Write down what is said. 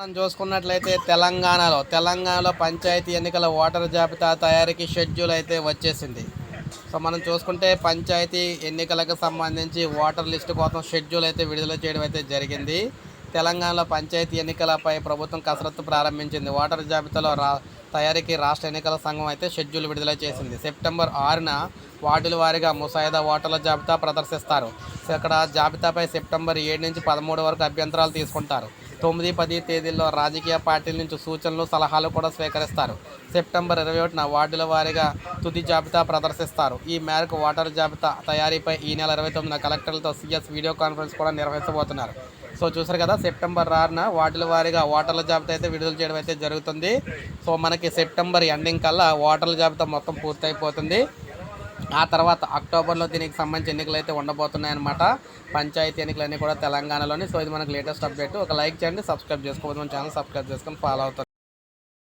మనం చూసుకున్నట్లయితే తెలంగాణలో తెలంగాణలో పంచాయతీ ఎన్నికల ఓటర్ జాబితా తయారీకి షెడ్యూల్ అయితే వచ్చేసింది. సో మనం చూసుకుంటే పంచాయతీ ఎన్నికలకు సంబంధించి ఓటర్ లిస్టు కోసం షెడ్యూల్ అయితే విడుదల చేయడం అయితే జరిగింది. తెలంగాణలో పంచాయతీ ఎన్నికలపై ప్రభుత్వం కసరత్తు ప్రారంభించింది. ఓటర్ జాబితాలో రా తయారీకి రాష్ట్ర ఎన్నికల సంఘం అయితే షెడ్యూల్ విడుదల చేసింది. సెప్టెంబర్ ఆరున వార్డుల వారీగా ముసాయిదా ఓటర్ల జాబితా ప్రదర్శిస్తారు. సో ఇక్కడ జాబితాపై సెప్టెంబర్ ఏడు నుంచి పదమూడు వరకు అభ్యంతరాలు తీసుకుంటారు. తొమ్మిది పది తేదీల్లో రాజకీయ పార్టీల నుంచి సూచనలు సలహాలు కూడా స్వీకరిస్తారు. సెప్టెంబర్ ఇరవై ఒకటిన వార్డుల వారీగా తుది జాబితా ప్రదర్శిస్తారు. ఈ మేరకు ఓటర్ జాబితా తయారీపై ఈ నెల ఇరవై తొమ్మిదిన కలెక్టర్లతో సీఎస్ వీడియో కాన్ఫరెన్స్ కూడా నిర్వహించబోతున్నారు. సో చూసారు కదా సెప్టెంబర్ ఆరున వార్డుల వారీగా ఓటర్ల జాబితా అయితే విడుదల చేయడం అయితే జరుగుతుంది. సో మనకి సెప్టెంబర్ ఎండింగ్ కల్లా ఓటర్ల జాబితా మొత్తం పూర్తయిపోతుంది. ఆ తర్వాత అక్టోబర్లో దీనికి సంబంధించి ఎన్నికలు అయితే ఉండబోతున్నాయన్నమాట పంచాయతీ ఎన్నికలన్నీ కూడా తెలంగాణలోని. సో ఇది మనకు లేటెస్ట్ అప్డేట్ ఒక లైక్ చేయండి సబ్స్క్రైబ్ చేసుకోవద్దు మన ఛానల్ సబ్స్క్రైబ్ చేసుకొని ఫాలో అవుతుంది